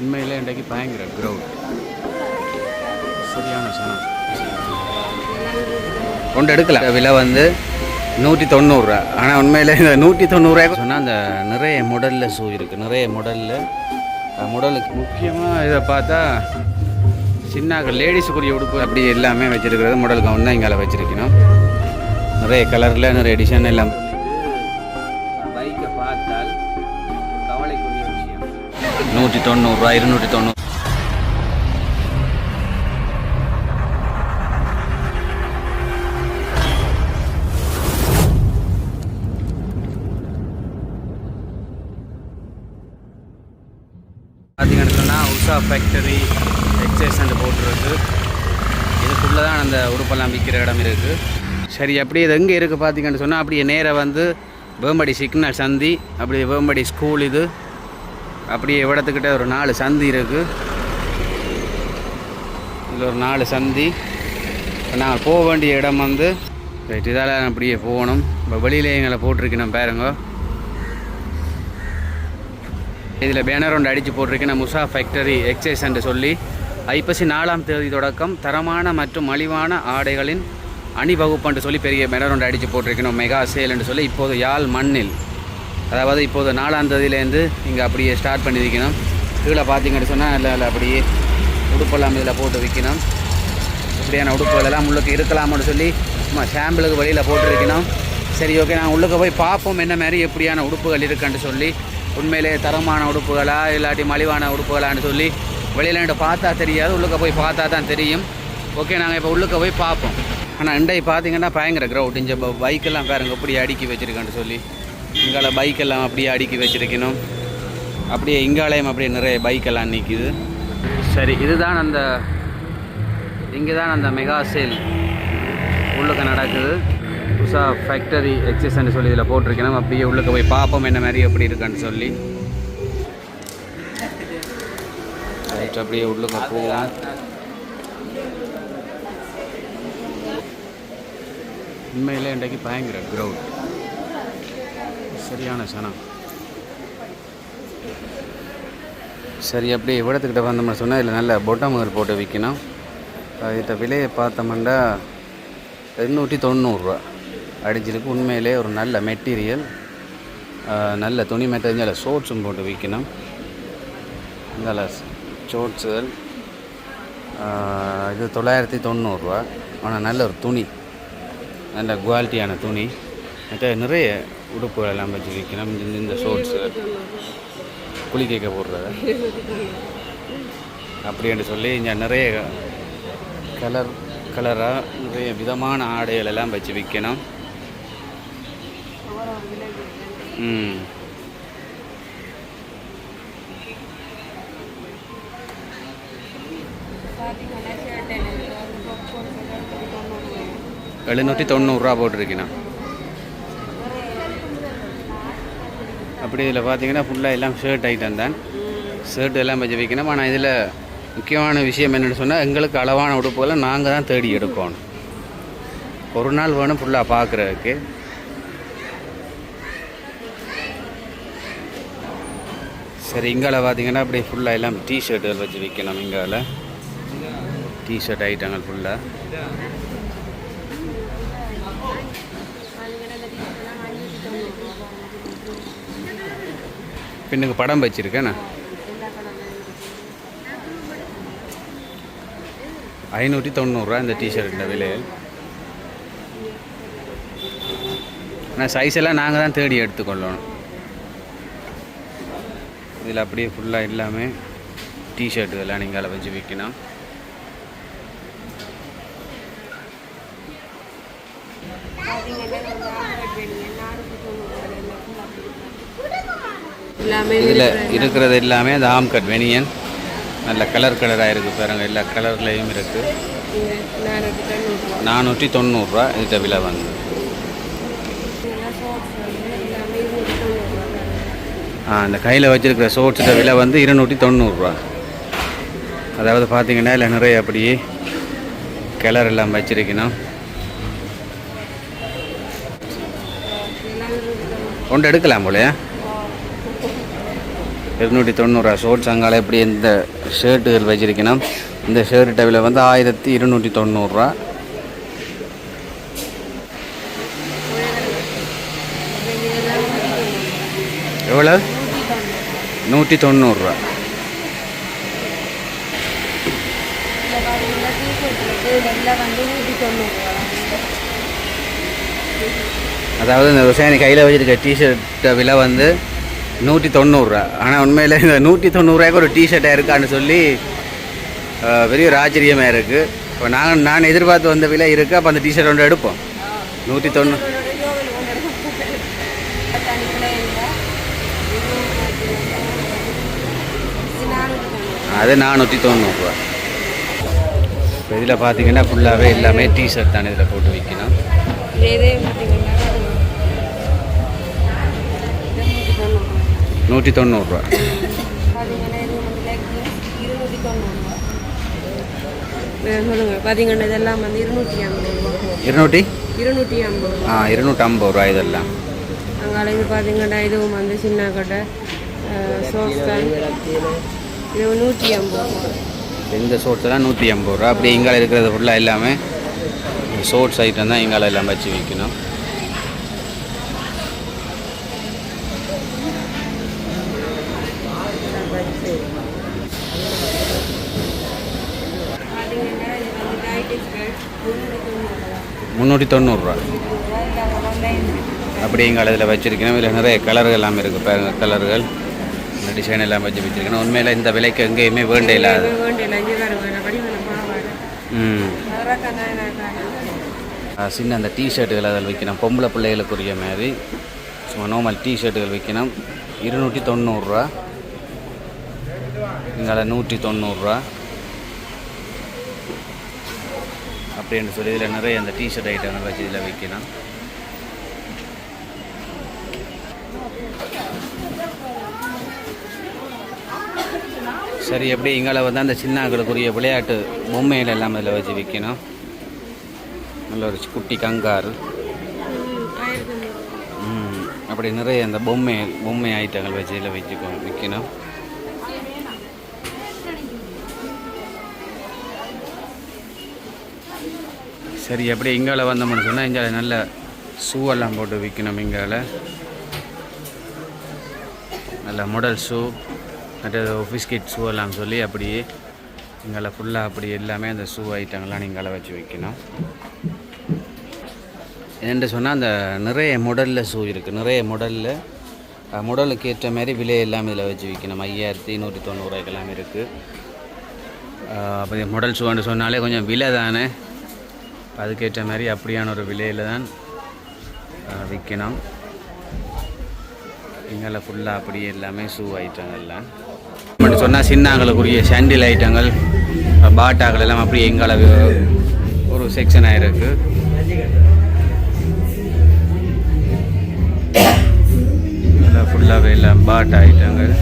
உண்மையில் இன்றைக்கு பயங்கர க்ரௌட் சரியான சனம். கொண்டு எடுக்கல. விலை வந்து நூற்றி தொண்ணூறுரூவா ஆனால் உண்மையில் இந்த நூற்றி தொண்ணூறுரூவா சொன்னால் அந்த நிறைய முடலில் ஷூ இருக்குது நிறைய முடலில் முடலுக்கு முக்கியமாக இதை பார்த்தா சின்ன லேடிஸுக்குரிய உடுப்பு அப்படி எல்லாமே வச்சுருக்கிறது. முடல் கவுன் தான் இங்கே வச்சுருக்கணும். நிறைய கலரில் நிறைய டிசைன் எல்லாம் நூற்றி தொண்ணூறுரூவா இருநூற்றி தொண்ணூறு. பார்த்தீங்கன்னு சொன்னால் உஷா ஃபேக்டரி எக்ஸைஸ் அண்ட் போட்டுருக்கு. இதுக்குள்ளே தான் அந்த உடுப்பெல்லாம் விற்கிற இடம் இருக்குது சரி அப்படி இது எங்கே இருக்குது பார்த்தீங்கன்னு சொன்னால் அப்படியே நேராக வந்து வேம்படி சிக்னல் சந்தி அப்படியே வேம்படி ஸ்கூல் இது. அப்படியே இடத்துக்கிட்ட ஒரு நாலு சந்தி இருக்குது இதில் ஒரு நாலு சந்தி. இப்போ நாங்கள் போக வேண்டிய இடம் வந்து ரைட் இதால் அப்படியே போகணும். இப்போ வெளியில எங்களை போட்டிருக்கணும் பாருங்க. இதில் பேனர் ஒன்று அடித்து போட்டிருக்கேன் முசா ஃபேக்டரி எக்ஸைஸ் என்று சொல்லி. ஐப்பசி நாலாம் தேதி தொடக்கம் தரமான மற்றும் மலிவான ஆடைகளின் அணிவகுப்பு சொல்லி பெரிய பேனர் ஒன்று அடித்து போட்டிருக்கணும் மெகா சேல் என்று சொல்லி. இப்போது யாழ் மண்ணில். அதாவது இப்போது நாலாம் தேதியிலேருந்து இங்கே அப்படியே ஸ்டார்ட் பண்ணி பண்ணியிருக்கணும் கீழே பார்த்தீங்கன்னு சொன்னால் இல்லை இல்லை அப்படியே உடுப்பெல்லாம் இதில் போட்டு விற்கணும் இப்படியான உடுப்புகள் எல்லாம் உள்ளுக்கு இருக்கலாம்னு சொல்லி சும்மா சாம்பிளுக்கு வெளியில் போட்டிருக்கணும் சரி ஓகே நான் உள்ளுக்கு போய் பார்ப்போம் என்ன மாதிரி எப்படியான உடுப்புகள் இருக்குன்னு சொல்லி. உண்மையிலே தரமான உடுப்புகளா இல்லாட்டி மலிவான உடுப்புகளான்னு சொல்லி வெளியில் என்கிட்ட பார்த்தா தெரியாது உள்ளுக்க போய் பார்த்தா தான் தெரியும். ஓகே நாங்கள் இப்போ உள்ளுக்க போய் பார்ப்போம். ஆனால் இண்டை பார்த்தீங்கன்னா பயங்கர க்ரௌட் இந்த பைக்கெல்லாம் பாருங்க எப்படி அடுக்கி வச்சுருக்கேன்னு சொல்லி. இங்கால பைக்கெல்லாம் அப்படியே அடுக்கி வச்சிருக்கணும். அப்படியே இங்காலயம் அப்படியே நிறைய பைக்கெல்லாம் நிற்கிது சரி இதுதான் அந்த இங்கே தான் அந்த மெகா சேல். உள்ளுக்கு நடக்குது. புதுசாக ஃபேக்டரி எக்ஸசைஸ்ன்னு சொல்லி இதில் போட்டிருக்கணும் அப்படியே உள்ளுக்கு போய் பார்ப்போம் என்ன மாதிரி எப்படி இருக்கான்னு சொல்லி. ரைட் அப்படியே உள்ளுக்கு போகலாம் உண்மையிலே இன்றைக்கு பயங்கர க்ரௌட் சரியான சனம். சரி அப்படியே விடத்துக்கிட்ட வந்தோம்னு சொன்னால் இதில் நல்ல பொட்டமகர் போட்டு விற்கணும். இதிட்ட விலையை பார்த்தோம்னா எண்ணூற்றி தொண்ணூறுரூவா அடிச்சிருக்கு உண்மையிலே ஒரு நல்ல மெட்டீரியல். நல்ல துணி மெட்டீரியல் ஷோட்ஸும் போட்டு விற்கணும். நல்ல ஷோட்ஸுகள். இது தொள்ளாயிரத்தி தொண்ணூறுரூவா ஆனால் நல்ல ஒரு துணி. நல்ல குவாலிட்டியான துணி. மற்ற நிறைய உடுப்புகள் எல்லாம் வச்சு விற்கணும். இந்த இந்த குழி கேட்க போடுறது. அப்படின்னு சொல்லி இங்கே நிறைய கலர் கலராக நிறைய விதமான ஆடைகள் எல்லாம் வச்சு விற்கணும். ம். எழுநூற்றி தொண்ணூறுரூவா போட்டிருக்கேண்ணா அப்படி இதில் பார்த்தீங்கன்னா ஃபுல்லாக எல்லாம் ஷர்ட் ஐட்டம் தான். ஷர்ட் எல்லாம் வச்சு வைக்கணும். ஆனால் இதில் முக்கியமான விஷயம் என்னென்னு சொன்னால் எங்களுக்கு அளவான உடுப்புகளை நாங்கள் தான் தேடி எடுக்கணும். ஒரு நாள் வேணும் ஃபுல்லாக பார்க்குறதுக்கு. சரி இங்கால பார்த்தீங்கன்னா அப்படி ஃபுல்லாக எல்லாம் டிஷர்ட்டுகள் வச்சு விற்கணும் இங்கால. டிஷர்ட் ஐட்டங்கள் ஃபுல்லாக பின்னுக்கு படம் வச்சுருக்கேண்ணா ஐநூற்றி தொண்ணூறுரூவா இந்த டிஷர்ட்டில் விலையில். ஆனால் சைஸ் எல்லாம் நாங்கள் தான் தேடி எடுத்துக்கொள்ளணும். இதில் அப்படியே ஃபுல்லாக எல்லாமே டிஷர்ட்டுகள்லாம் நீங்கள் அதில் வச்சு விற்கணும். இதில் இருக்கிறது எல்லாமே அந்த ஆம் கட் வெனியன். நல்ல கலர் கலராக இருக்குது பாருங்க எல்லா கலர்லேயும் இருக்குது நானூற்றி தொண்ணூறுரூவா இதுட்ட விலை வந்து. ஆ அந்த கையில் வச்சுருக்கிற ஷோட்ஸோட விலை வந்து இருநூற்றி தொண்ணூறுரூவா அதாவது பார்த்தீங்கன்னா இல்லை நிறைய அப்படியே கலர் எல்லாம் வச்சிருக்கணும். ஒன்று எடுக்கலாம் போலையா. இருநூற்றி தொண்ணூறுரூவா ஷோர்ட்ஸ் அங்கால எப்படி இந்த ஷர்ட்டுகள் வச்சிருக்கணும்? இந்த ஷர்ட் விலை வந்து ஆயிரத்தி இருநூற்றி தொண்ணூறுரூவா எவ்வளோ? நூற்றி தொண்ணூறுரூவா அதாவது இந்த விவசாயி கையில் வச்சிருக்க டிஷர்ட்டை விலை வந்து நூற்றி தொண்ணூறுரூவா ஆனால் உண்மையில் இந்த நூற்றி தொண்ணூறுரூவாய்க்கு ஒரு டிஷர்ட்டாக இருக்கான்னு சொல்லி பெரிய ஒரு ஆச்சரியமாக இருக்குது இப்போ நான் நான் எதிர்பார்த்து வந்த விலை இருக்குது அப்போ அந்த டிஷர்ட் ஒன்று எடுப்போம். நூற்றி தொண்ணூறு அது நானூற்றி தொண்ணூறுரூவா இப்போ இதில் பார்த்தீங்கன்னா ஃபுல்லாகவே எல்லாமே டிஷர்ட் தான் இதில் போட்டு விற்கணும் நூற்றி தொண்ணூறுரூவா பார்த்தீங்கன்னா இதெல்லாம் வந்து இருநூற்றி ஐம்பது ரூபா. இருநூற்றி? இருநூற்றி ஐம்பது ஆ இருநூற்றம்பது ரூபா இதெல்லாம். அங்கால இது பார்த்தீங்கன்னா இதுவும் வந்து சின்ன கடை தான். இது நூற்றி ஐம்பது ரூபா. இந்த ஷோட்ஸ்லாம் நூற்றி ஐம்பது ரூபா. அப்படி இங்கால இருக்கிறது ஃபுல்லாக எல்லாமே. ஷோட்ஸ் ஐட்டம் தான் இங்கால எல்லாம் வச்சு விற்கணும் பார்த்தீங்கன்னா இது வந்து நைட்டி ஸ்கர்ட் முந்நூற்றி தொண்ணூறுரூவா அப்படி எங்கள் இதில் வச்சுருக்கணும் இதில் நிறைய கலர்கள் எல்லாம் இருக்குது பாருங்க கலர்கள் இந்த டிசைன் எல்லாம் வச்சு வச்சுருக்கணும் உண்மையில் இந்த விலைக்கு எங்கேயுமே வேண்டே இல்லாது. ம். சின்ன அந்த டிஷர்ட்டுகள் அதில் விற்கணும். பொம்பளை பிள்ளைகளுக்குரிய மாதிரி. சும்மா நார்மல் டிஷர்ட்டுகள் விற்கணும். இருநூற்றி தொண்ணூறுரூவா இங்கே நூற்றி தொண்ணூறுரூவா அப்படின்னு சொல்லி இதில் நிறைய அந்த டிஷர்ட் ஐட்டங்கள் வச்சு இதில் விற்கணும் சரி எப்படி இங்கால வந்து அந்த சின்னாக்களுக்குரிய விளையாட்டு பொம்மைகள் எல்லாம் இதில் வச்சு விற்கணும். நல்ல ஒரு குட்டி கங்காரு. அப்படி நிறைய அந்த பொம்மை பொம்மை ஐட்டங்கள் வச்சு இதில் வச்சுக்கோ விற்கணும். சரி எப்படி இங்கால வந்தோம்னு சொன்னால் இங்கே நல்ல ஷூவெல்லாம் போட்டு விற்கணும் இங்கால? நல்ல மாடல் ஷூ மற்றது ஆஃபீஸ் கிட் ஷூ எல்லாம் சொல்லி அப்படியே இங்கால ஃபுல்லாக அப்படி எல்லாமே அந்த ஷூ ஐட்டங்கள்லாம் நீங்கள வச்சு விற்கணும் என்னென்று சொன்னால் அந்த நிறைய மாடலில் ஷூ இருக்குது நிறைய மாடலில் மாடலுக்கு ஏற்ற மாதிரி விலை எல்லாம் இதில் வச்சு விற்கணும் ஐயாயிரத்தி நூற்றி தொண்ணூறுவாய்க்கெல்லாம் இருக்குது அப்போ மாடல் ஷூன்னு சொன்னாலே கொஞ்சம் விலை தானே? அதுக்கேற்ற மாதிரி அப்படியான ஒரு விலையில் தான் விற்கணும். இங்கே ஃபுல்லாக அப்படியே எல்லாமே ஷூ ஐட்டங்கள்லாம் மட்டும் சொன்னால் சின்னாங்களுக்குரிய சாண்டில் ஐட்டங்கள் பாட்டாக்கள் எல்லாம் அப்படியே எங்களை ஒரு செக்ஷன் ஆகிருக்கு ஃபுல்லாகவே எல்லாம் பாட் ஐட்டங்கள்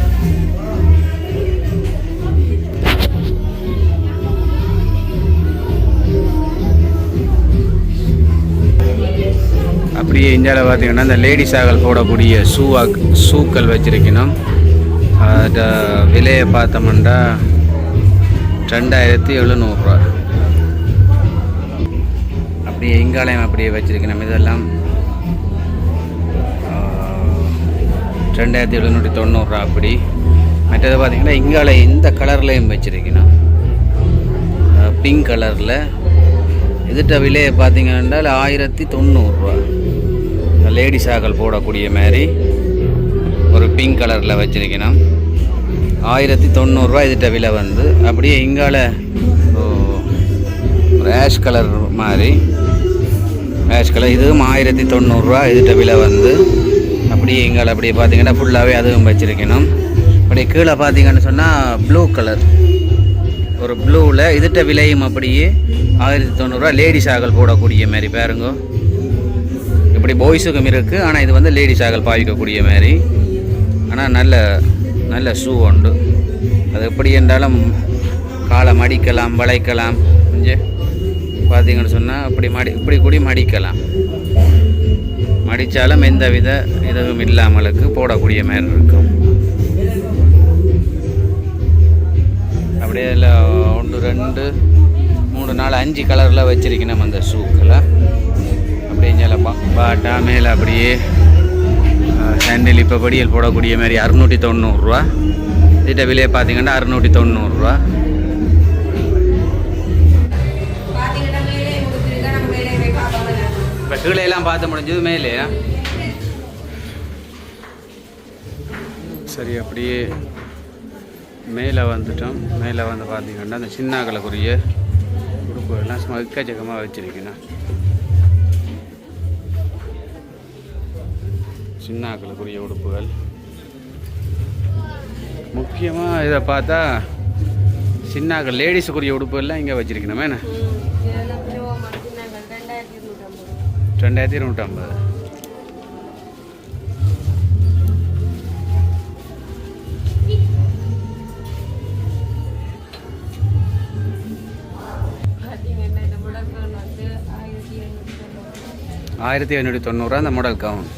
அப்படியே இந்தியாவில் பார்த்தீங்கன்னா இந்த லேடிஸாக்கள் போடக்கூடிய ஷூவா ஷூக்கள் வச்சிருக்கணும். அது விலையை பார்த்தோம்னா ரெண்டாயிரத்தி எழுநூறுரூவா அப்படியே இங்காலயம் அப்படியே வச்சுருக்கணும். இதெல்லாம் ரெண்டாயிரத்தி எழுநூற்றி தொண்ணூறுரூவா அப்படி. மற்றது பார்த்தீங்கன்னா இங்கால இந்த கலர்லேயும் வச்சுருக்கணும். பிங்க் கலரில். இதுட்ட விலையை பார்த்தீங்கன்னா ஆயிரத்தி தொண்ணூறுரூவா. லேடிஸ் ஆக்கள் போடக்கூடிய மாதிரி ஒரு பிங்க் கலரில் வச்சிருக்கணும். ஆயிரத்தி தொண்ணூறுரூவா இதுட்ட விலை வந்து. அப்படியே இங்கால ரேஷ் ஒரு ஆஷ் கலர் மாதிரி. ரேஷ் கலர் இதுவும் ஆயிரத்தி தொண்ணூறுரூவா இதுட்ட விலை வந்து. அப்படியே இங்கால அப்படியே பார்த்தீங்கன்னா ஃபுல்லாகவே அதுவும் வச்சுருக்கணும். அப்படியே கீழே பார்த்தீங்கன்னு சொன்னால் ப்ளூ கலர் ஒரு ப்ளூவில் இதுட்ட விலையும் அப்படியே ஆயிரத்தி தொண்ணூறுரூவா லேடி ஆகல் போடக்கூடிய மாதிரி பாருங்க. இப்படி பாய்ஸுக்கும் இருக்குது ஆனால் இது வந்து லேடிஸ் ஆகல் பாவிக்கக்கூடிய மாதிரி. ஆனால் நல்ல நல்ல ஷூ உண்டு. அது எப்படி என்றாலும் காலை மடிக்கலாம் வளைக்கலாம். கொஞ்சம் பார்த்தீங்கன்னு சொன்னால் இப்படி மடி இப்படி கூடி மடிக்கலாம். மடித்தாலும் எந்த வித இதுவும் இல்லாமலுக்கு போடக்கூடிய மாதிரி இருக்கும். அப்படியே இல்லை ஒன்று ரெண்டு மூணு நாலு அஞ்சு கலரில் வச்சிருக்கணும் அந்த ஷூக்கெல்லாம் அப்படியே பாட்டா மேலே அப்படியே சாண்டில் இப்போ படியல் போடக்கூடிய மாதிரி அறுநூற்றி தொண்ணூறுரூவா திட்ட விலையை பார்த்தீங்கன்னா அறுநூற்றி தொண்ணூறுரூவா இப்போ பார்த்து முடிஞ்சது மேலே. சரி அப்படியே மேலே வந்துட்டோம். மேலே வந்து பார்த்தீங்கன்னா அந்த சின்னாக்களுக்குரிய உடுப்புகள்லாம் சும்மா எக்கச்சக்கமாக வச்சிருக்கேன். சின்னாக்களுக்குரிய உடுப்புகள். முக்கியமாக இதை பார்த்தா சின்னாக்கள் லேடிஸுக்குரிய உடுப்புகள்லாம் இங்கே வச்சுருக்கணுமே என்ன? ரெண்டாயிரத்தி இருநூற்றம்பது. ஆயிரத்தி ஐநூற்றி தொண்ணூறுரூவா அந்த மாடல் கவுன்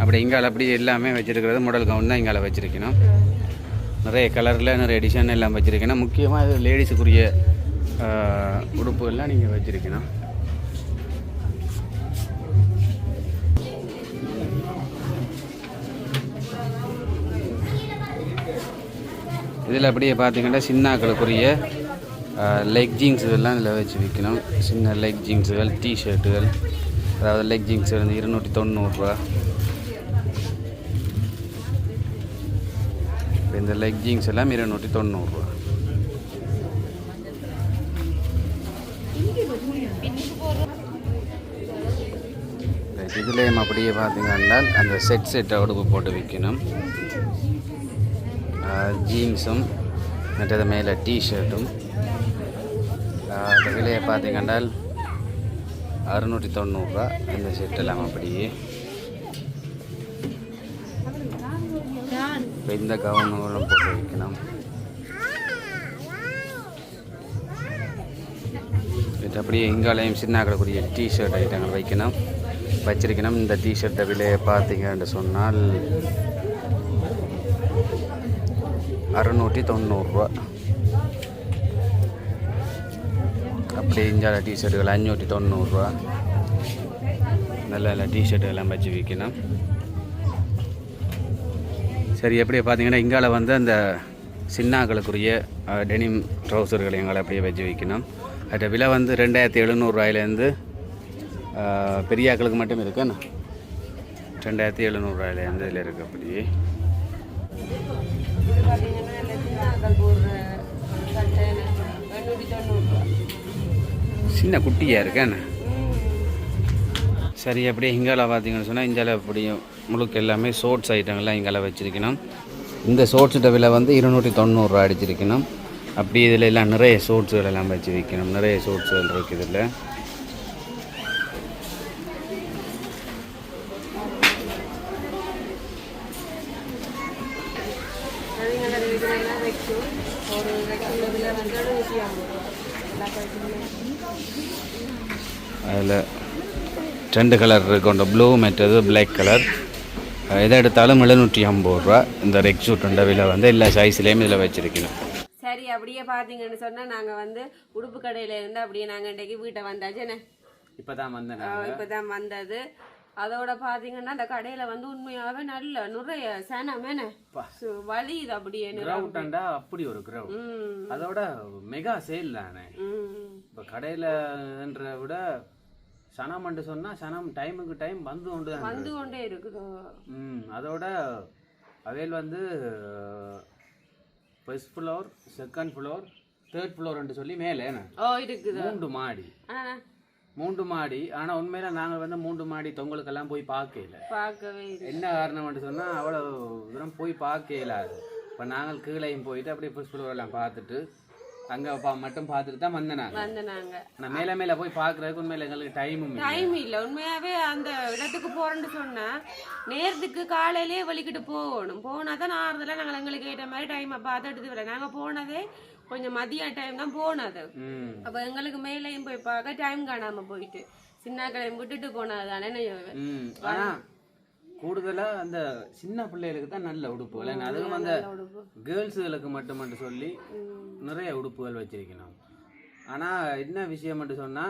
அப்படி இங்கால அப்படி எல்லாமே வச்சிருக்கிறது முடல் கவுன் தான் இங்கால வச்சிருக்கணும். நிறைய கலரில் நிறைய டிசைன் எல்லாம் வச்சுருக்கணும். முக்கியமாக இது லேடிஸுக்குரிய உடுப்புகள்லாம் நீங்கள் வச்சுருக்கணும். இதில் அப்படியே பார்த்தீங்கன்னா சின்னாக்களுக்குரிய லெக் ஜீன்ஸுகள்லாம் இதில் வச்சு விற்கணும். சின்ன லெக் ஜீன்ஸுகள் டிஷர்ட்டுகள் அதாவது லெக் ஜீன்ஸ் வந்து இருநூற்றி தொண்ணூறுரூவா இந்த லெக் ஜீன்ஸ் எல்லாம் இருநூற்றி தொண்ணூறுரூவா இதுலேயும் அப்படியே பார்த்தீங்கன்னா அந்த செட் செட்டை உடுப்பு போட்டு விற்கணும். ஜீன்ஸும் மற்றது மேலே டிஷர்ட்டும் அந்த விலையை பார்த்தீங்கன்னா அறுநூற்றி தொண்ணூறுரூவா இந்த செட்டெல்லாம் அப்படியே. இப்போ இந்த கவர்மெண்ட்களும் போட்டு வைக்கணும் இது அப்படியே எங்காலையும் சின்னாக்கக்கூடிய டிஷர்ட் ஐட்டங்கள் வைக்கணும். வச்சிருக்கணும். இந்த டிஷர்ட்டை விலையை பார்த்தீங்கன்னு சொன்னால் அறுநூற்றி தொண்ணூறுரூவா அப்படி இஞ்சால டிஷர்ட்டுகள் அஞ்சூற்றி தொண்ணூறுரூவா நல்ல நல்ல டிஷர்ட்டுகள்லாம் வச்சு விற்கணும். சரி எப்படி பார்த்தீங்கன்னா இங்கால வந்து அந்த சின்னாக்களுக்குரிய டெனிம் ட்ரௌசர்களை எங்களை அப்படியே வச்சு வைக்கணும். அதோட விலை வந்து ரெண்டாயிரத்தி எழுநூறுவாயிலேருந்து பெரியாக்களுக்கு மட்டும் இருக்குண்ணா ரெண்டாயிரத்தி எழுநூறுவாயிலேருந்து இதில் இருக்குது அப்படியே சின்ன குட்டியாக இருக்கேண்ணா சரி அப்படியே இங்கால பார்த்தீங்கன்னு சொன்னால் இங்கால அப்படியும் முழுக்க எல்லாமே சோட்ஸ் ஐட்டங்கள்லாம் இங்கால வச்சிருக்கணும். இந்த சோட்ஸுட விலை வந்து இருநூற்றி தொண்ணூறுரூவா அடிச்சிருக்கணும். அப்படி இதில் எல்லாம் நிறைய சோட்ஸுகள் எல்லாம் வச்சு விற்கணும் நிறைய சோட்ஸுகள் இருக்குது இதில். அதில் ரெண்டு கலர் கொண்ட ப்ளூ மற்றது பிளாக் கலர் எதை எடுத்தாலும் எழுநூற்றி ஐம்பது ரூபா. இந்த ரெக் சூட்டுண்ட விலை வந்து எல்லா சைஸ்லேயும் இதில் வச்சுருக்கணும். சரி அப்படியே பார்த்தீங்கன்னு சொன்னால் நாங்கள் வந்து உடுப்பு கடையில இருந்து அப்படியே நாங்கள் இன்றைக்கு வீட்டை வந்தாச்சு. என்ன? இப்போ தான் வந்தேன் இப்போ தான் வந்தது. அதோட பார்த்தீங்கன்னா அந்த கடையில் வந்து உண்மையாகவே நல்ல நிறைய சேனமேனே வலி இது அப்படியே. கிரவுண்டா அப்படி ஒரு கிரவுண்ட் ம். அதோட மெகா சேல் தானே. ம். இப்போ கடையிலன்ற விட சனம்னு சொன்னால் சனம் டைமுக்கு டைம் வந்து கொண்டு தான் வந்து கொண்டே இருக்குது ம் அதோட அவையில் வந்து first floor second floor third ஃப்ளோர்னு சொல்லி மேலே ஓ இருக்குது? மூன்று மாடி. மூன்று மாடி. ஆனால் உண்மையில நாங்கள் வந்து மூன்று மாடி தொங்கலுக்கெல்லாம் போய் பார்க்கல பார்க்கவே என்ன காரணம்னு சொன்னால் அவ்வளோ தூரம் போய் பார்க்க இயலாது இப்போ நாங்கள் கீழையும் போயிட்டு அப்படியே ஃபர்ஸ்ட் ஃப்ளோர் எல்லாம் பார்த்துட்டு அங்கே மட்டும் பார்த்துட்டு தான் வந்தேன் நாங்கள் வந்து நாங்கள் ஆனால் மேலே மேலே போய் பார்க்குறதுக்கு உண்மையில எங்களுக்கு டைமும் டைம் இல்லை. உண்மையாவே அந்த இடத்துக்கு போறேன்னு சொன்னா நேரத்துக்கு காலையிலே வலிக்கிட்டு போகணும். போனா தான் ஆறுதல நாங்கள் எங்களுக்கு ஏற்ற மாதிரி டைமை பார்த்து எடுத்து வரல நாங்கள் போனதே கொஞ்சம் மதிய டைம் தான் போனது. அப்போ எங்களுக்கு மேலேயும் போய் பார்க்க டைம் காணாம போயிட்டு சின்ன கடையும் விட்டுட்டு போனது தானே ம் ஆனால் கூடுதலா அந்த சின்ன பிள்ளைகளுக்கு தான் நல்ல உடுப்புகள் அதுவும் அந்த. கேர்ள்ஸுகளுக்கு மட்டும் மட்டும் சொல்லி நிறைய உடுப்புகள் வச்சிருக்கணும். ஆனா என்ன விஷயம் மட்டும் சொன்னா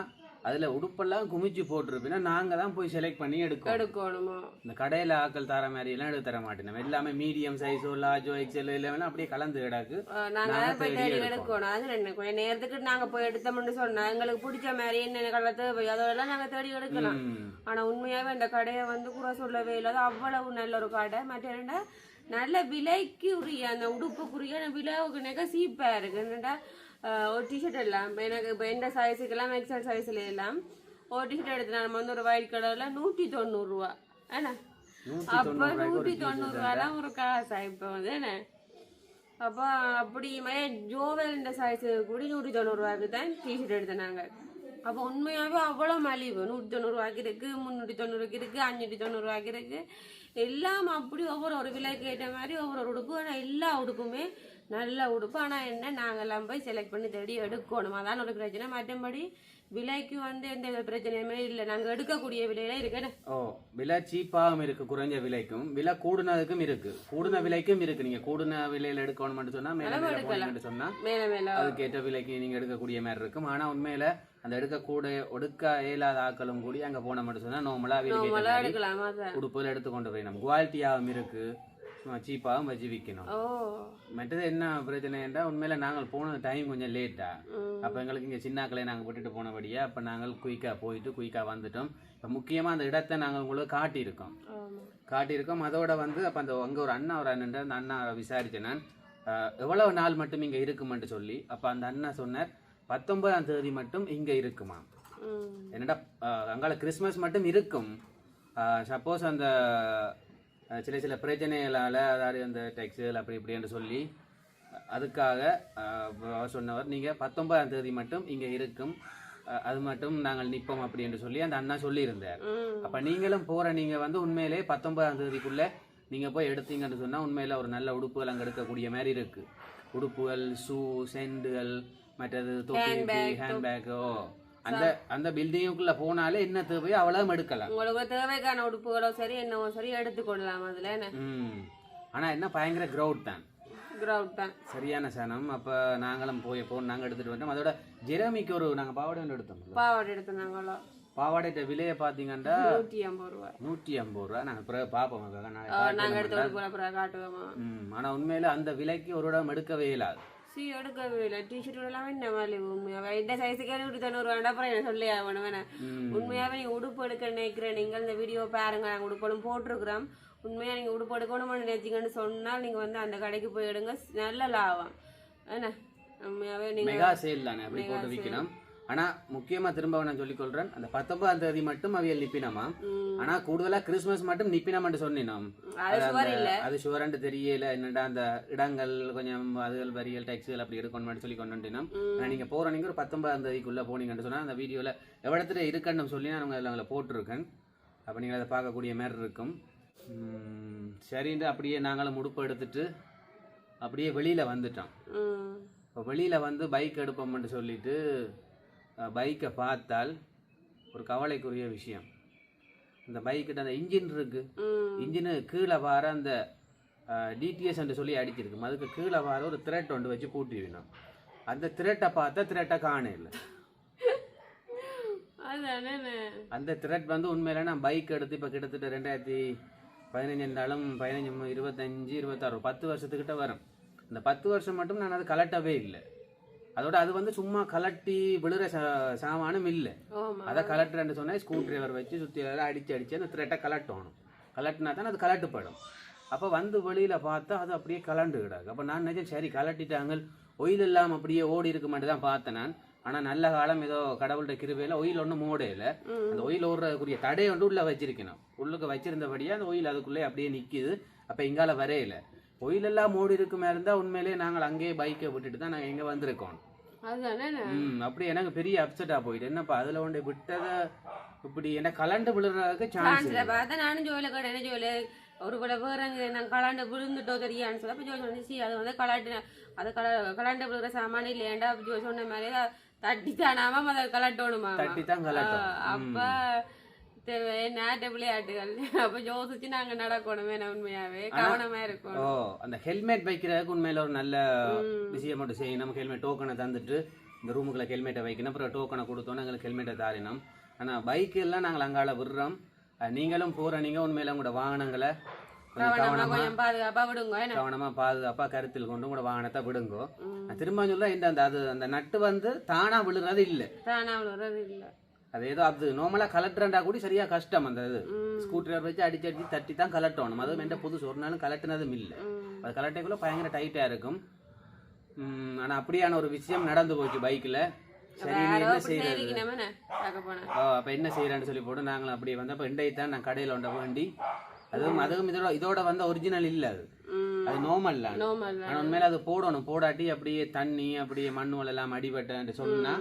அதுல உடுப்பெல்லாம் குமிச்சு போட்டிருப்பீங்கன்னா நாங்க தான் போய் செலக்ட் பண்ணி எடுக்கணும். எடுக்கணுமா? இந்த கடையில ஆக்கள் தர மாதிரி எல்லாம் எடுத்து தர மாட்டேன். எல்லாமே மீடியம் சைஸோ லார்ஜோ எக்ஸல் எல்லாமே அப்படியே கலந்து கிடக்கு. நாங்க போய் தேடி. எடுக்கணும். அது என்ன கொஞ்சம் நேரத்துக்கு நாங்க போய் எடுத்தோம்னு சொன்னா எங்களுக்கு பிடிச்ச மாதிரி என்னென்ன கலர் தேவை அதெல்லாம் நாங்க தேடி எடுக்கலாம். ஆனா உண்மையாவே அந்த கடையை வந்து குறை சொல்லவே இல்லை. அது அவ்வளவு நல்ல ஒரு கடை. மற்ற நல்ல விலைக்கு உரிய அந்த உடுப்புக்குரிய விலைக்கு நெக சீப்பா இருக்கு என்னடா ஒரு டிஷர்ட் எல்லாம். எனக்கு இப்போ எந்த சைஸுக்கெல்லாம் எக்ஸல் சைஸ்ல எல்லாம். ஒரு டிஷர்ட் எடுத்து நம்ம வந்து ஒரு ஒயிட் கலர்ல நூற்றி தொண்ணூறுரூவா நூத்தி அப்ப நூற்றி தொண்ணூறுரூவா தான் ஒரு காசா இப்போ வந்து என்ன? அப்போ அப்படி ஜோவல் இந்த சைஸு கூட நூற்றி தொண்ணூறுரூவாக்கு தான் டிஷர்ட் நாங்கள் அப்போ உண்மையாகவே அவ்வளோ மலிவு. நூற்றி தொண்ணூறுரூவாக்கு இருக்குது முந்நூற்றி தொண்ணூறுக்கு இருக்குது அஞ்சூற்றி தொண்ணூறுரூவாக்கு இருக்குது எல்லாம் அப்படி ஒவ்வொரு ஒரு விலைக்கு ஏற்ற மாதிரி ஒவ்வொரு உடுப்பு. ஆனால் எல்லா உடுப்புமே நல்ல உடுப்பு. ஆனால் என்ன நாங்கெல்லாம் போய் செலக்ட் பண்ணி தேடி எடுக்கணும். அதான் ஒரு பிரச்சனை. மற்றபடி விலைக்கு வந்து எந்த பிரச்சனையுமே இல்லை. நாங்கள் எடுக்கக்கூடிய விலையில இருக்கேன் ஓ விலை சீப்பாகவும் இருக்கு குறைஞ்ச விலைக்கும். விலை கூடுனதுக்கும் இருக்கு. கூடுன விலைக்கும் இருக்கு. நீங்க கூடுன விலையில எடுக்கணும்னு சொன்னா மேல மேல போனீங்கன்னு சொன்னா மேலே மேலே. அதுக்கேற்ற விலைக்கு நீங்க எடுக்கக்கூடிய மாதிரி இருக்கும். ஆனா உண்மையில அந்த எடுக்கக்கூடிய எடுக்க இயலாத ஆக்களும் கூடி அங்க போன மட்டும் சொன்னா நார்மலா நம்மளாம் எடுக்கலாமா சார் உடுப்புகள் எடுத்துக்கொண்டு போயிடணும் குவாலிட்டியாகவும் இருக்கு. சீப்பாகவும் வச்சு விற்கணும் மற்றது என்ன பிரச்சனை என்றால் உண்மையில நாங்கள் போன டைம் கொஞ்சம் லேட்டா அப்போ எங்களுக்கு இங்கே சின்னாக்களை நாங்கள் விட்டுட்டு போனபடியா அப்போ நாங்கள் குயிக்காக போயிட்டு குயிக்காக வந்துட்டோம். இப்போ முக்கியமாக அந்த இடத்தை நாங்கள் உங்களுக்கு காட்டியிருக்கோம். காட்டியிருக்கோம். அதோட வந்து அப்போ அந்த அங்கே ஒரு அண்ணா ஒரு அண்ணன் அந்த அண்ணா விசாரித்தேன் நான் எவ்வளவு நாள் மட்டும் இங்கே இருக்குமென்று சொல்லி அப்போ அந்த அண்ணா சொன்னார் பத்தொன்பதாம் தேதி மட்டும் இங்கே இருக்குமா என்னடா அங்கால கிறிஸ்மஸ் மட்டும் இருக்கும். சப்போஸ் அந்த சில சில பிரச்சனைகளால் அதாவது அந்த டெக்ஸ்டைல் அப்படி இப்படின்னு சொல்லி அதுக்காக சொன்னவர் நீங்கள் பத்தொன்பதாம் தேதி மட்டும் இங்கே இருக்கும். அது மட்டும் நாங்கள் நிற்போம் அப்படின்னு சொல்லி அந்த அண்ணா சொல்லியிருந்தார். அப்போ நீங்களும் போகிற நீங்கள் வந்து உண்மையிலே பத்தொன்பதாம் தேதிக்குள்ளே நீங்கள் போய் எடுத்தீங்கன்னு சொன்னால் உண்மையில் ஒரு நல்ல உடுப்புகள் அங்கே எடுக்கக்கூடிய மாதிரி இருக்குது உடுப்புகள் ஷூ செண்டுகள் மற்றது தொப்பி ஹேண்ட்பேக்கோ அந்த அந்த பில்டிங்குக்குள்ளே போனாலே என்ன தேவையோ அவ்வளவு எடுக்கலாம். உங்களுக்கு தேவைக்கான உடுப்புகளோ சரி என்னவோ சரி எடுத்துக்கொள்ளலாம் அதுல ஆனால் என்ன பயங்கர க்ரௌட் தான். கிரவுட் தான். சரியான சனம். அப்போ நாங்களும் போய் போ நாங்கள் எடுத்துகிட்டு வந்தோம். அதோட ஜெரமிக்கு ஒரு நாங்கள் பாவாடை ஒன்று எடுத்தோம் பாவாடை எடுத்துனாங்களோ பாவாடைட்ட விலையை பார்த்தீங்கன்னா நூற்றி ஐம்பது ரூபா நூற்றி ஐம்பது ரூபா நாங்கள் பிறகு பார்ப்போம். அக்கா. நான் ஆ, நாங்க எடுத்து காட்டுவோமா. ம். ஆனால் உண்மையில் அந்த விலைக்கு ஒரு இடம் எடுக்கவே இல்லாது. இல்லை டிஷர்ட் எல்லாம் என்ன மாதிரி உண்மையாவே இந்த சைஸுக்கே நூற்றி தொண்ணூறு வேண்டாம் அப்புறம் என்ன சொல்லி ஆகணும் வேணாம் ம். உண்மையாவே நீங்க உடுப்பு எடுக்க நினைக்கிற நீங்கள் இந்த வீடியோ பாருங்க நாங்கள் உடுப்படும் போட்டிருக்கிறோம் உண்மையா நீங்க உடுப்பு எடுக்கணும்னு நினைச்சீங்கன்னு சொன்னால் நீங்க வந்து அந்த கடைக்கு போய் எடுங்க நல்ல லாபம் என்ன உண்மையாவே நீங்க மெகா சேல் தானே அப்படி போட்டு விற்கணும் ஆனால் முக்கியமாக திரும்ப நான் சொல்லிக்கொள்கிறேன் அந்த பத்தொன்பதாம் தேதி மட்டும் அவியல் நிப்பினமா ஆனால் கூடுதலாக கிறிஸ்மஸ் மட்டும் நிப்பினம்னு சொன்னினோம். அது ஷுவரன்ட்டு தெரியல என்னடா அந்த இடங்கள் கொஞ்சம் அதுகள் வரிகள் டேக்ஸுகள் அப்படி எடுக்கணும்னு சொல்லி கொண்டு வந்துட்டோம் ஆனால் நீங்கள் போகிற நீங்கள் ஒரு பத்தொன்பதாம் தேதிக்குள்ளே போனீங்கன்னு சொன்னால் அந்த வீடியோவில் எவ்வளத்துல இருக்கணும் சொல்லி நான் உங்களை அதில் போட்டிருக்கேன். அப்போ நீங்கள் அதை பார்க்கக்கூடிய மாதிரி இருக்கும். சரின்ட்டு அப்படியே நாங்களும் உடுப்பு எடுத்துட்டு அப்படியே வெளியில் வந்துட்டோம். இப்போ வெளியில் வந்து பைக் எடுப்போம்னு சொல்லிட்டு பைக்கை பார்த்தால் ஒரு கவலைக்குரிய விஷயம். இந்த பைக்கிட்ட அந்த இன்ஜின் இருக்கு. இன்ஜினு கீழே வர அந்த டிடிஎஸ் என்று சொல்லி அடிச்சிருக்கு. அதுக்கு கீழே வர ஒரு த்ரெட் ஒன்று வச்சு பூட்டிடணும் அந்த த்ரெட்டை பார்த்தா த்ரெட்டை காண இல்லை. அந்த த்ரெட் வந்து உண்மையில நான் பைக் எடுத்து இப்போ கிட்டத்தட்ட ரெண்டாயிரத்தி பதினஞ்சு இருந்தாலும் பதினஞ்சு இருபத்தஞ்சு இருபத்தாறு பத்து வருஷத்துக்கிட்ட வரும். இந்த பத்து வருஷம் மட்டும் நான் அது கலட்டவே இல்லை. அதோட அது வந்து சும்மா கலட்டி விழுற சா- சாமானும் இல்லை. அதை கலட்டுறேன்னு சொன்னா ஸ்க்ரூ டிரைவர் வச்சு சுற்றி அடிச்சு அடிச்சு அந்த த்ரெட்டை கலட்டணும் கலட்டினா தான் அது கலட்டுப்படும். அப்போ வந்து வெளியில் பார்த்தா அது அப்படியே கலண்டு கிடக்கு அப்போ நான் நினைச்சேன் சரி கலட்டிட்டாங்க ஒயில் இல்லாமல் அப்படியே ஓடி இருக்க மட்டும் தான் பார்த்தேன் நான். ஆனால் நல்ல காலம் ஏதோ கடவுள்கிட்ட கிருபையில் ஒயில் ஒன்றும் மூடையில அந்த ஒயில் ஓடுறதுக்குரிய தடையை வந்து உள்ளே வச்சிருக்கணும். உள்ளுக்கு வச்சிருந்தபடியே அந்த ஒயில் அதுக்குள்ளே அப்படியே நிற்கிது அப்போ இங்கால வரையில. ஒயில் எல்லாம் மூடி இருக்குமே இருந்தால் உண்மையிலேயே நாங்கள் அங்கேயே பைக்கை விட்டுட்டு தான் நாங்கள் இங்கே வந்திருக்கோம். ம் அப்படி எனக்கு பெரிய அப்செட்டா போயிட்டு என்னப்பா அதுல ஒன்று விட்டத இப்படி என்ன கலண்டு விழுறதுக்கு சான்ஸ் நானும் ஜோயில கடை என்ன ஜோயில? ஒரு கூட வேற நான் கலாண்டு விழுந்துட்டோ தெரியான்னு சொல்ல அப்போ ஜோய் சொன்னிச்சு அது வந்து கலாட்டு அது கல கலாண்டு விழுகிற சாமான் இல்லையாண்டா ஜோய் சொன்ன மாதிரி தட்டி தானாம அதை கலட்டணுமா அப்ப விளையாட்டுகள். அப்ப யோசிச்சு நாங்க நடக்கணும் வேணும் உண்மையாவே? கவனமா இருக்கும் ஓ அந்த ஹெல்மெட் வைக்கிறதுக்கு உண்மையில ஒரு நல்ல விஷயம் மட்டும் செய்யணும். நமக்கு ஹெல்மெட் டோக்கனை தந்துட்டு இந்த ரூமுக்குள்ள ஹெல்மெட்டை வைக்கணும். அப்புறம் டோக்கனை கொடுத்தோன்னே எங்களுக்கு ஹெல்மெட்டை தாரினோம். ஆனால் பைக் எல்லாம் நாங்கள் அங்கால விடுறோம். நீங்களும் போகிற நீங்கள் உண்மையில உங்களோட வாகனங்களை கவனமா பாதுகாப்பா கருத்தில் கொண்டு உங்களோட வாகனத்தை விடுங்கோ. திரும்ப சொல்ல இந்த அந்த அது அந்த நட்டு வந்து தானாக விழுறது இல்லை. தானா வர்றது இல்ல. அது ஏதோ அது நார்மலாக கலட்டுறண்டா கூட சரியா கஷ்டம் அந்த இது. ஸ்கூட்டரை வச்சு அடிச்சு அடிச்சு தட்டி தான் கலட்டணும். அதுவும் எந்த புதுசு ஒரு நாளும் கலட்டினதும் இல்லை. அது கலட்டைக்குள்ள பயங்கர டைட்டாக இருக்கும். ஆனா அப்படியான ஒரு விஷயம் நடந்து போச்சு பைக்கில் சரி என்ன செய்யறது ஓ அப்போ என்ன செய்யறேன்னு சொல்லி போட்டு நாங்களும் அப்படியே வந்து அப்போ இண்டையை தான் நான் கடையில் ஒன்ற வேண்டி. அதுவும் அதுவும் இதோட இதோட வந்து ஒரிஜினல் இல்லை அது. அது நோமல் ஆனால் உண்மையில அது போடணும். போடாட்டி அப்படியே தண்ணி அப்படியே மண்ணு எல்லாம் அடிபட்டேன் சொன்னா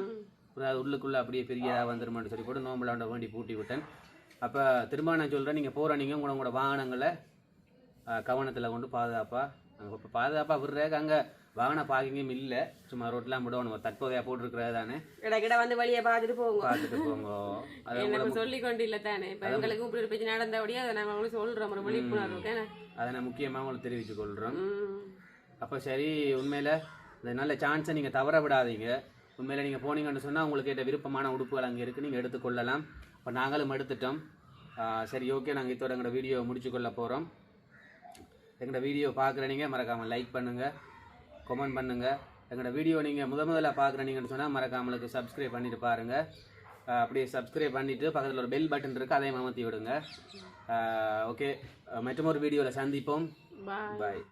உள்ளுக்குள்ள அப்படியே பெரியதாக வந்துருமான்னு சொல்லி போட்டு நோம்பலாண்ட வேண்டி பூட்டி விட்டேன். அப்போ திரும்ப நான் சொல்கிறேன் நீங்கள் போகிற நீங்கள் உங்களோட உங்களோட வாகனங்களை கவனத்தில் கொண்டு பாதுகாப்பாக அங்கே இப்போ பாதுகாப்பாக விடுறதுக்கு அங்கே வாகன பார்க்கிங்கும் இல்லை. சும்மா ரோட்லாம் விடணும். ஒரு தற்போதையாக போட்டிருக்கிறது தானே. கிட்ட வந்து வழியை பார்த்துட்டு போங்க. பார்த்துட்டு போங்க. அது எனக்கு சொல்லி கொண்டு இல்ல தானே. இப்ப எங்களுக்கு இப்படி ஒரு பிரச்சனை நடந்தபடியே அதை நாங்க உங்களுக்கு சொல்றோம். ஒரு விழிப்புணர்வு ஏன்னா அதை நான் முக்கியமாக உங்களுக்கு தெரிவித்துக் கொள்கிறோம் அப்போ சரி உண்மையில் இந்த நல்ல சான்ஸை நீங்கள் தவற விடாதீங்க. உண்மையில் நீங்கள் போனீங்கன்னு சொன்னால் உங்களுக்கு விருப்பமான உடுப்புகள் அங்கே இருக்குது நீங்கள் எடுத்துக்கொள்ளலாம். இப்போ நாங்களும் எடுத்துட்டோம். சரி ஓகே. நாங்கள் இதோட எங்களோட வீடியோ முடிச்சுக்கொள்ள போகிறோம் எங்களோட வீடியோ பார்க்குற நீங்கள் மறக்காமல் லைக் பண்ணுங்கள் கமெண்ட் பண்ணுங்கள் எங்களோட வீடியோ நீங்கள் முத முதல்ல பார்க்குறீங்கன்னு சொன்னால் மறக்காமலுக்கு சப்ஸ்கிரைப் பண்ணிட்டு பாருங்கள் அப்படியே சப்ஸ்கிரைப் பண்ணிவிட்டு பக்கத்தில் ஒரு பெல் பட்டன் இருக்குது அதையும் அமர்த்தி விடுங்க. ஓகே மற்றும் ஒரு வீடியோவில் சந்திப்போம். பாய்